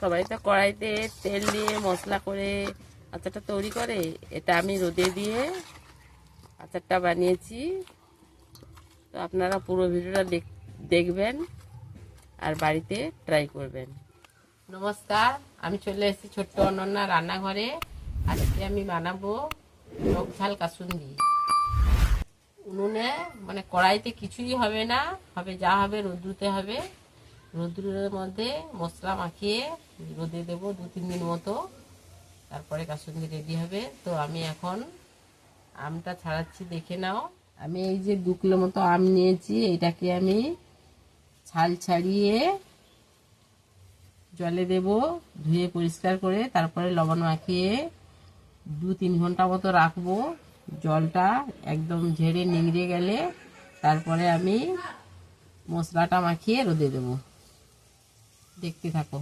সবাই তো কড়াইতে তেল দিয়ে মশলা করে আচারটা তৈরি করে, এটা আমি রোদে দিয়ে আচারটা বানিয়েছি। তো আপনারা পুরো ভিডিওটা দেখ- দেখবেন আর বাড়িতে ট্রাই করবেন। নমস্কার, আমি চলে এসেছি ছোট্ট অনন্যা রান্নাঘরে। আজকে আমি বানাবো টক ঝাল কাসুন্দি। উনুনে মানে কড়াইতে কিছুই হবে না, হবে যা হবে রোদ্রুতে হবে। রোদ্রের মধ্যে মশলা মাখিয়ে রোদে দেবো দু, তিন দিন মতো। তারপরে কাসুন্দি রেডি হবে। তো আমি এখন আমটা ছাড়াচ্ছি, দেখে নাও। আমি এই যে দু কিলো মতো আম নিয়েছি, এটাকে আমি ছাল ছাড়িয়ে জলে দেব, ধুয়ে পরিষ্কার করে, তারপরে লবণ মাখিয়ে দু, তিন ঘণ্টা মতো রাখব। জলটা একদম ঝেড়ে নিংড়ে গেলে তারপরে আমি মশলাটা মাখিয়ে রোদে দেব। দেখতে থাকো।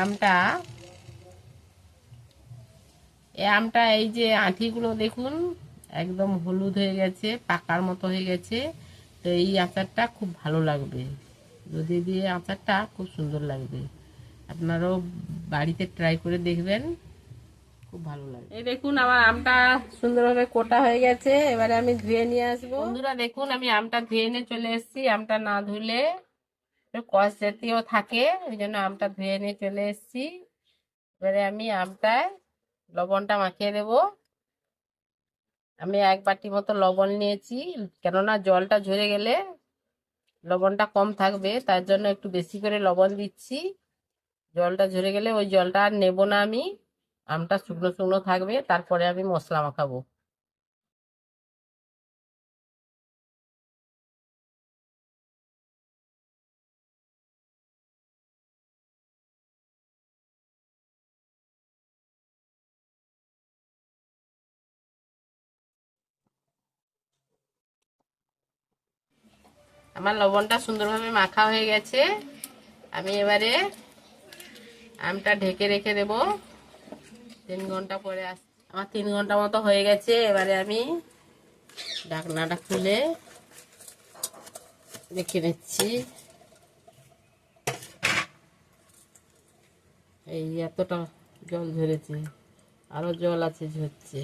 আমটা আমটা এই যে আঁঠিগুলো দেখুন একদম হলুদ হয়ে গেছে পাকার মতো হয়ে গেছে। তো এই আচারটা খুব ভালো লাগবে। রোদে দিয়ে আচারটা খুব সুন্দর লাগবে। আপনারাও বাড়িতে ট্রাই করে দেখবেন। খুব ভালো লাগবে। এই দেখুন আমার আমটা সুন্দরভাবে কোটা হয়ে গেছে। এবারে আমি ধুয়ে নিয়ে আসব। বন্ধুরা দেখুন আমি আমটা ধুয়ে নিয়ে চলে এসেছি। আমটা না ধুলে কষ জাতীয় থাকে, ওই জন্য আমটা ধুয়ে নিয়ে চলে এসেছি। এবারে আমি আমটায় লবণটা মাখিয়ে দেব। আমি এক বাটি মতো লবণ নিয়েছি, কেননা জলটা ঝরে গেলে লবণটা কম থাকবে, তার জন্য একটু বেশি করে লবণ দিচ্ছি। জলটা ঝরে গেলে ওই জলটা আর নেব না আমি, আমটা শুকনো শুকনো থাকবে, তারপরে আমি মশলা মাখাবো। আমার লবণটা সুন্দরভাবে মাখা হয়ে গেছে। আমি এবারে আমটা ঢেকে রেখে দেব। তিন ঘণ্টা পরে আস আমার তিন ঘণ্টা মতো হয়ে গেছে। এবারে আমি ঢাকনাটা খুলে দেখে নিচ্ছি। এই এতটা জল ঝরেছে, আরও জল আছে ঝরছে।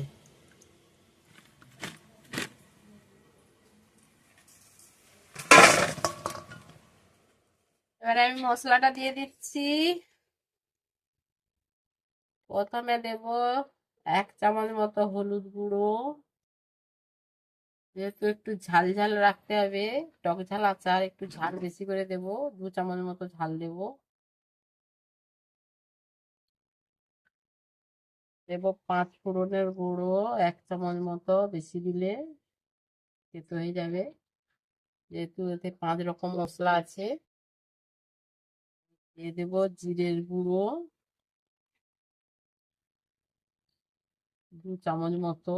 এবারে আমি মশলাটা দিয়ে দিচ্ছি। প্রথমে দেব এক চামচ মতো হলুদ গুঁড়ো। যেহেতু একটু ঝাল ঝাল রাখতে হবে, টক ঝাল আচার একটু ঝাল বেশি করে দেব, দু চামচ মতো ঝাল দেব। দেব পাঁচ ফোড়নের গুঁড়ো, এক চামচ মতো বেশি দিলে তেতো হয়ে যাবে। যেহেতু এতে পাঁচ রকম মশলা আছে। দিয়ে দেব জিরের গুঁড়ো। দু চামচ মতো।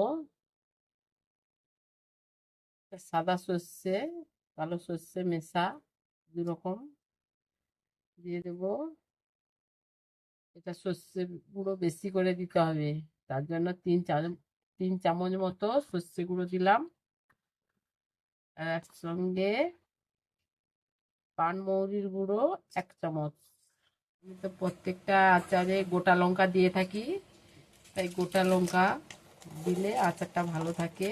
সাদা সর্ষে, কালো সর্ষে মেশা দু রকম দিয়ে দেব। এটা সর্ষে গুঁড়ো বেশি করে দিতে হবে, তার জন্য তিন চামচ তিন চামচ মতো সর্ষে গুঁড়ো দিলাম। আর একসঙ্গে পানমৌরির গুঁড়ো, এক চামচ। আমি তো প্রত্যেকটা আচারে গোটা লঙ্কা দিয়ে থাকি। তাই গোটা লঙ্কা দিলে আচারটা ভালো থাকে।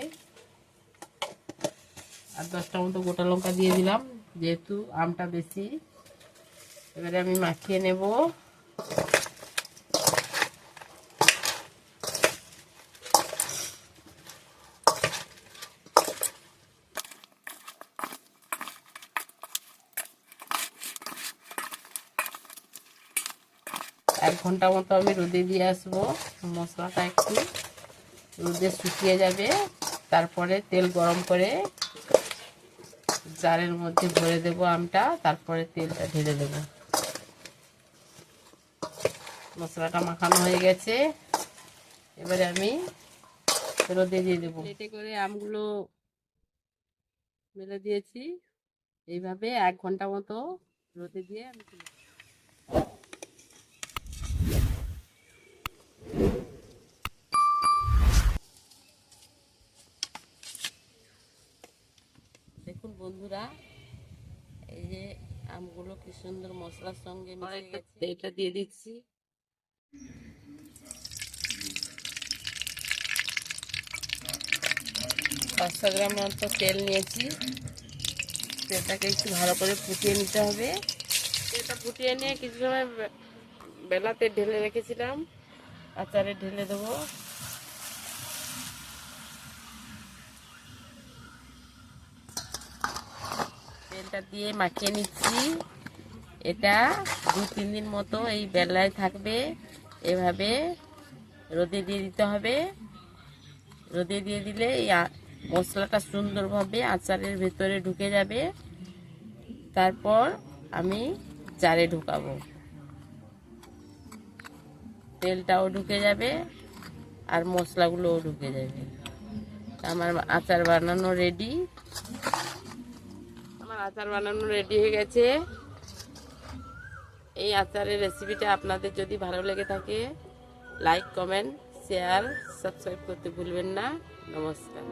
আর দশটা মতো গোটা লঙ্কা দিয়ে দিলাম, যেহেতু আমটা বেশি। এবারে আমি মাখিয়ে নেব। এক ঘণ্টা মতো আমি রোদে দিয়ে আসব। মশলাটা একটু রোদে শুকিয়ে যাবে। তারপরে তেল গরম করে জারের মধ্যে ভরে দেব আমটা। তারপরে তেলটা ঢেলে দেব। মশলাটা মাখানো হয়ে গেছে। এবারে আমি রোদে দিয়ে দেবো। এতে করে আমগুলো মেলে দিয়েছি। এইভাবে এক ঘণ্টা মতো রোদে দিয়ে আমি বন্ধুরা এই যে আমগুলো কি সুন্দর মশলার সঙ্গে এটা দিয়ে দিচ্ছি। পাঁচশো গ্রাম মতো তেল নিয়েছি। তেলটাকে একটু ভালো করে ফুটিয়ে নিতে হবে। তেলটা ফুটিয়ে নিয়ে কিছু সময় বেলাতে ঢেলে রেখেছিলাম। আচারে ঢেলে দেবো। তেলটা দিয়ে মাখিয়ে নিচ্ছি। এটা দু, তিন দিন মতো এই বেলায় থাকবে। এভাবে রোদে দিয়ে দিতে হবে। রোদে দিয়ে দিলে এই মশলাটা সুন্দরভাবে আচারের ভেতরে ঢুকে যাবে। তারপর আমি জারে ঢুকাবো। তেলটাও ঢুকে যাবে আর মশলাগুলোও ঢুকে যাবে। আমার আচার বানানো রেডি আচার বানানো রেডি হয়ে গেছে। এই আচারের রেসিপিটা আপনাদের যদি ভালো লেগে থাকে লাইক কমেন্ট শেয়ার সাবস্ক্রাইব করতে ভুলবেন না। নমস্কার।